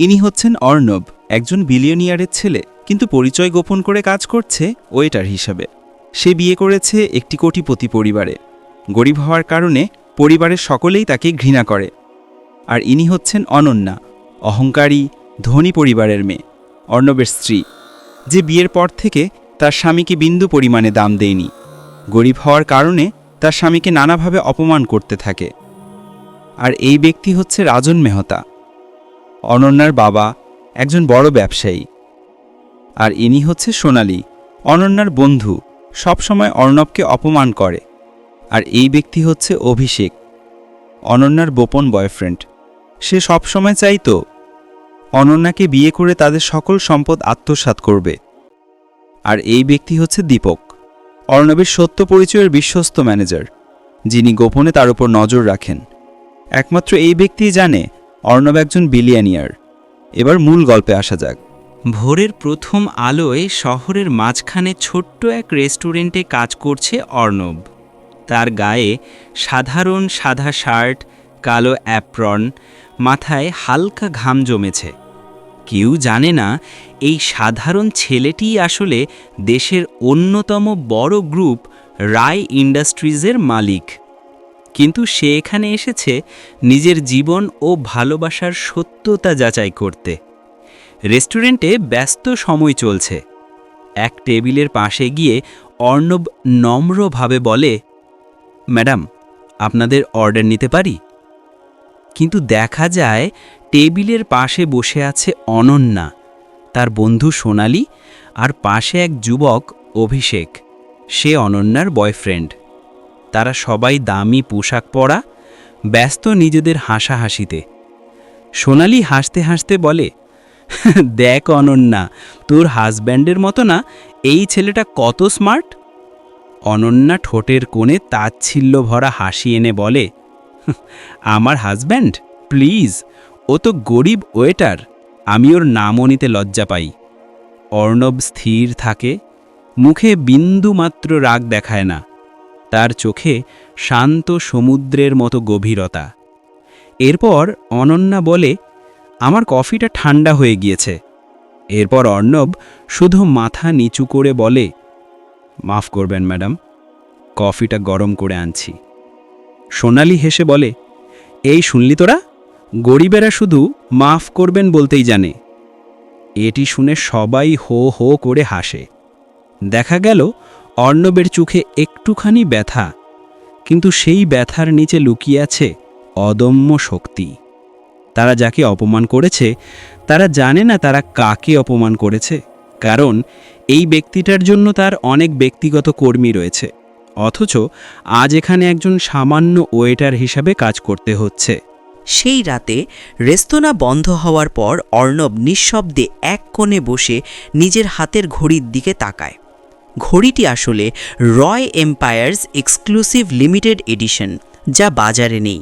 ইনি হচ্ছেন অর্ণব, একজন বিলিয়নিয়ারের ছেলে, কিন্তু পরিচয় গোপন করে কাজ করছে ওয়েটার হিসাবে। সে বিয়ে করেছে একটি কোটিপতি পরিবারে। গরিব হওয়ার কারণে পরিবারের সকলেই তাকে ঘৃণা করে। আর ইনি হচ্ছেন অনন্যা, অহংকারী, ধনী পরিবারের মেয়ে, অর্ণবের স্ত্রী, যে বিয়ের পর থেকে তার স্বামীকে বিন্দু পরিমাণে দাম দেয়নি। গরিব হওয়ার কারণে তার স্বামীকে নানাভাবে অপমান করতে থাকে। আর এই ব্যক্তি হচ্ছে রাজন মেহতা অনন্যার বাবা একজন বড় ব্যবসায়ী। আর ইনি হচ্ছে সোনালি, অনন্যার বন্ধু, সবসময় অর্ণবকে অপমান করে। আর এই ব্যক্তি হচ্ছে অভিষেক, অনন্যার গোপন বয়ফ্রেন্ড। সে সবসময় চাইতো অনন্যাকে বিয়ে করে তাদের সকল সম্পদ আত্মসাৎ করবে। আর এই ব্যক্তি হচ্ছে দীপক, অর্ণবের সত্য পরিচয়ের বিশ্বস্ত ম্যানেজার, যিনি গোপনে তার উপর নজর রাখেন। একমাত্র এই ব্যক্তিই জানে অর্ণব একজন বিলিয়ানিয়ার। এবার মূল গল্পে আসা যাক। ভোরের প্রথম আলোয় শহরের মাঝখানে ছোট্ট এক রেস্টুরেন্টে কাজ করছে অর্ণব। তার গায়ে সাধারণ সাদা শার্ট, কালো অ্যাপ্রন, মাথায় হালকা ঘাম জমেছে। কেউ জানে না, এই সাধারণ ছেলেটিই আসলে দেশের অন্যতম বড় গ্রুপ রায় ইন্ডাস্ট্রিজের মালিক। কিন্তু সে এখানে এসেছে নিজের জীবন ও ভালোবাসার সত্যতা যাচাই করতে। রেস্টুরেন্টে ব্যস্ত সময় চলছে। এক টেবিলের পাশে গিয়ে অর্ণব নম্রভাবে বলে, ম্যাডাম, আপনাদের অর্ডার নিতে পারি? কিন্তু দেখা যায় টেবিলের পাশে বসে আছে অনন্যা, তার বন্ধু সোনালি আর পাশে এক যুবক অভিষেক। সে অনন্যার বয়ফ্রেন্ড। তারা সবাই দামি পোশাক পরা, ব্যস্ত নিজেদের হাসাহাসিতে। সোনালি হাসতে হাসতে বলে, দেখ অনন্যা, তোর হাজব্যান্ডের মতো না, এই ছেলেটা কত স্মার্ট? অনন্যা ঠোঁটের কোণে তাচ্ছিল্য ভরা হাসি এনে বলে, আমার হাজব্যান্ড প্লিজ, ও তো গরিব ওয়েটার, আমি ওর নামও নিতে লজ্জা পাই। অর্ণব স্থির থাকে, মুখে বিন্দুমাত্র রাগ দেখায় না। তার চোখে শান্ত সমুদ্রের মতো গভীরতা। এরপর অনন্যা বলে, আমার কফিটা ঠান্ডা হয়ে গিয়েছে। এরপর অর্ণব শুধু মাথা নিচু করে বলে, মাফ করবেন, ম্যাডাম, কফিটা গরম করে আনছি। সোনালি হেসে বলে, এই শুনলি তোরা? গরিবেরা শুধু মাফ করবেন বলতেই জানে। এটি শুনে সবাই হো হো করে হাসে। দেখা গেল অর্ণবের চোখে একটুখানি ব্যথা, কিন্তু সেই ব্যথার নিচে লুকিয়ে আছে অদম্য শক্তি। তারা যাকে অপমান করেছে, তারা জানে না তারা কাকে অপমান করেছে, কারণ এই ব্যক্তিটার জন্য তার অনেক ব্যক্তিগত কর্মী রয়েছে, অথচ আজ এখানে একজন সামান্য ওয়েটার হিসাবে কাজ করতে হচ্ছে। সেই রাতে রেস্তোরাঁ বন্ধ হওয়ার পর অর্ণব নিঃশব্দে এক কোণে বসে নিজের হাতের ঘড়ির দিকে তাকায়। ঘড়িটি আসলে Roy empire's exclusive limited edition, যা বাজারে নেই।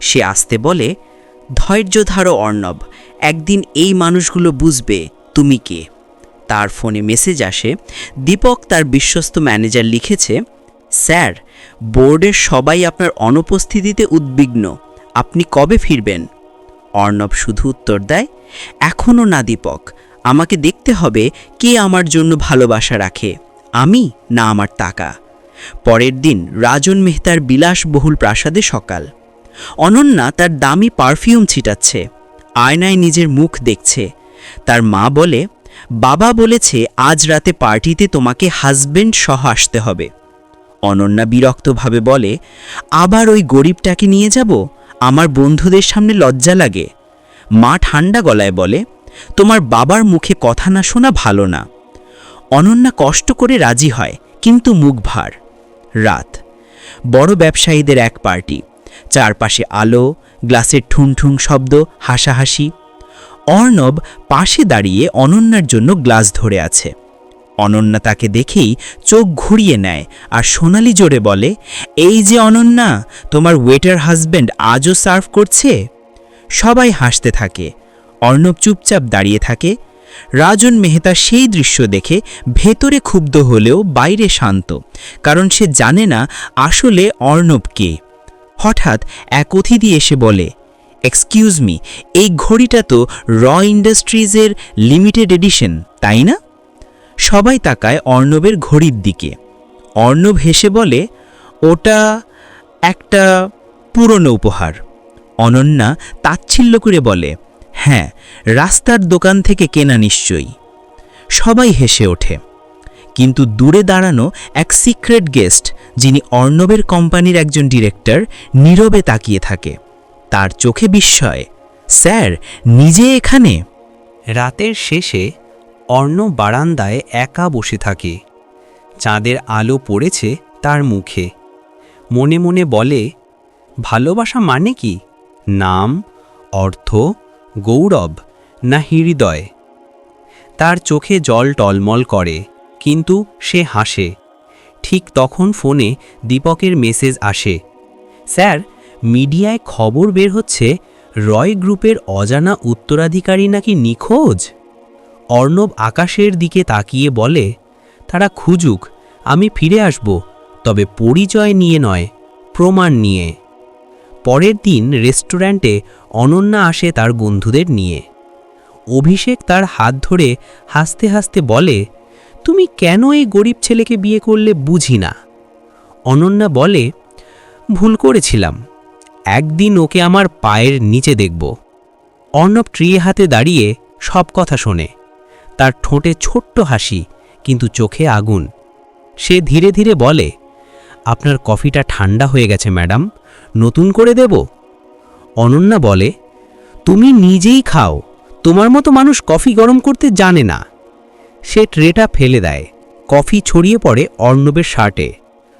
সে আসতে বলে ধৈর্য ধারো অর্ণব, একদিন এই মানুষগুলো বুঝবে তুমি কে। তার ফোনে মেসেজ আসে, দীপক তার বিশ্বস্ত ম্যানেজার লিখেছে, স্যার, বোর্ডের সবাই আপনার অনুপস্থিতিতে উদ্বিগ্ন, আপনি কবে ফিরবেন? অর্ণব শুধু উত্তর দেয় এখনও না দীপক, আমাকে দেখতে হবে কে আমার জন্য ভালোবাসা রাখে। আমি, না আমার টাকা। পরের দিন রাজন মেহতার বিলাসবহুল প্রাসাদে সকাল। অনন্যা তার দামি পারফিউম ছিটাচ্ছে। আয়নায় নিজের মুখ দেখছে। তার মা বলে, বাবা বলেছে আজ রাতে পার্টিতে তোমাকে হাজবেন্ড সহ আসতে হবে। অনন্যা বিরক্তভাবে বলে, আবার ওই গরিবটাকে নিয়ে যাব? আমার বন্ধুদের সামনে লজ্জা লাগে। মা ঠান্ডা গলায় বলে, তোমার বাবার মুখে কথা না শোনা ভালো না। অনন্যা কষ্ট করে রাজি হয়, কিন্তু মুখ ভার। রাত। বড় ব্যবসায়ীদের এক পার্টি। চারপাশে আলো, গ্লাসের ঠুনঠুং শব্দ, হাসাহাসি। অর্ণব পাশে দাঁড়িয়ে অনন্যার জন্য গ্লাস ধরে আছে। অনন্যা তাকে দেখেই চোখ ঘুরিয়ে নেয় আর সোনালি জোরে বলে, এই যে অনন্যা, তোমার ওয়েটার হাজব্যান্ড আজও সার্ভ করছে? সবাই হাসতে থাকে। অর্ণব চুপচাপ দাঁড়িয়ে থাকে রাজন মেহতা সেই দৃশ্য দেখে ভেতরে ক্ষুব্ধ হলেও বাইরে শান্ত, কারণ সে জানে না আসলে অর্ণব কে। হঠাৎ এক অতিথি এসে বলে এক্সকিউজ মি এই ঘড়িটা তো র ইন্ডাস্ট্রিজের লিমিটেড এডিশন, তাই না? সবাই তাকায় অর্ণবের ঘড়ির দিকে। অর্ণব হেসে বলে, ওটা একটা পুরনো উপহার। অনন্যা তাচ্ছিল্য করে বলে হ্যাঁ রাস্তার দোকান থেকে কেনা নিশ্চয়ই। সবাই হেসে ওঠে। কিন্তু দূরে দাঁড়ানো এক সিক্রেট গেস্ট, যিনি অর্ণবের কোম্পানির একজন ডিরেক্টর, নীরবে তাকিয়ে থাকে। তার চোখে বিস্ময়। স্যার, নিজে এখানে? রাতের শেষে অর্ণ বারান্দায় একা বসে থাকে। চাঁদের আলো পড়েছে তার মুখে। মনে মনে বলে, ভালোবাসা মানে কি? নাম, অর্থ গৌরব, না হৃদয়? তার চোখে জল টলমল করে, কিন্তু সে হাসে। ঠিক তখন ফোনে দীপকের মেসেজ আসে। স্যার, মিডিয়ায় খবর বের হচ্ছে, রয় গ্রুপের অজানা উত্তরাধিকারী নাকি নিখোঁজ? অর্ণব আকাশের দিকে তাকিয়ে বলে, তারা খুঁজুক, আমি ফিরে আসব, তবে পরিচয় নিয়ে নয়, প্রমাণ নিয়ে। পরের দিন রেস্টুরেন্টে অনন্যা আসে তার বন্ধুদের নিয়ে। অভিষেক তার হাত ধরে হাসতে হাসতে বলে, তুমি কেন এই গরিব ছেলেকে বিয়ে করলে বুঝি না? অনন্যা বলে, ভুল করেছিলাম। একদিন ওকে আমার পায়ের নিচে দেখব। অর্ণব ট্রি হাতে দাঁড়িয়ে সব কথা শোনে। তার ঠোঁটে ছোট্ট হাসি, কিন্তু চোখে আগুন। সে ধীরে ধীরে বলে, আপনার কফিটা ঠান্ডা হয়ে গেছে, ম্যাডাম। নতুন করে দেব? অনন্যা বলে, তুমি নিজেই খাও, তোমার মতো মানুষ কফি গরম করতে জানে না। সে ট্রেটা ফেলে দেয়, কফি ছড়িয়ে পড়ে অর্ণবের শার্টে।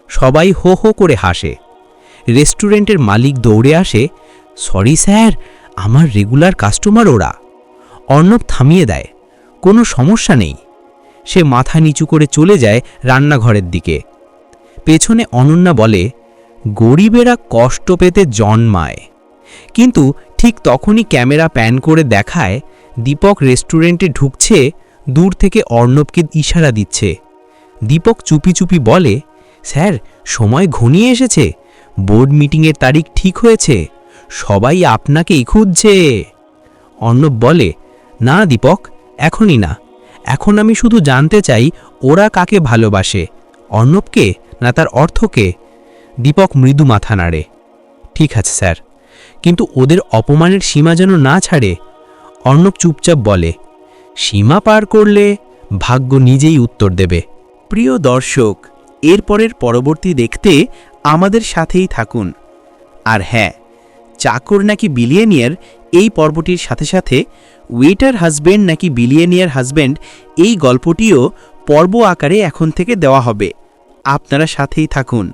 সবাই হো হো করে হাসে। রেস্টুরেন্টের মালিক দৌড়ে আসে, সরি স্যার, আমার রেগুলার কাস্টমার ওরা। অর্ণব থামিয়ে দেয়, কোনো সমস্যা নেই। সে মাথা নিচু করে চলে যায় রান্নাঘরের দিকে। পেছনে অনন্যা বলে গরিবেরা কষ্ট পেতে জন্মায়। কিন্তু ঠিক তখনই ক্যামেরা প্যান করে দেখায়, দীপক রেস্টুরেন্টে ঢুকছে, দূর থেকে অর্ণবকে ইশারা দিচ্ছে। দীপক চুপি চুপি বলে, স্যার, সময় ঘনিয়ে এসেছে। বোর্ড মিটিংয়ের তারিখ ঠিক হয়েছে। সবাই আপনাকেই খুঁজছে। অর্ণব বলে, না দীপক, এখনই না। এখন আমি শুধু জানতে চাই, ওরা কাকে ভালোবাসে? অর্ণবকে না তার অর্থকে? দীপক মৃদু মাথা নাড়ে। ঠিক আছে, স্যার। কিন্তু ওদের অপমানের সীমা যেন না ছাড়ে? অর্ণব চুপচাপ বলে, সীমা পার করলে ভাগ্য নিজেই উত্তর দেবে। প্রিয় দর্শক এরপরের পরবর্তী দেখতে আমাদের সাথেই থাকুন। আর হ্যাঁ চাকর নাকি বিলিয়নিয়ার এই পর্বটির সাথে সাথে ওয়েটার হাজব্যান্ড নাকি বিলিয়নিয়ার হাজব্যান্ড এই গল্পটিও পর্ব আকারে এখন থেকে দেওয়া হবে। আপনারা সাথেই থাকুন।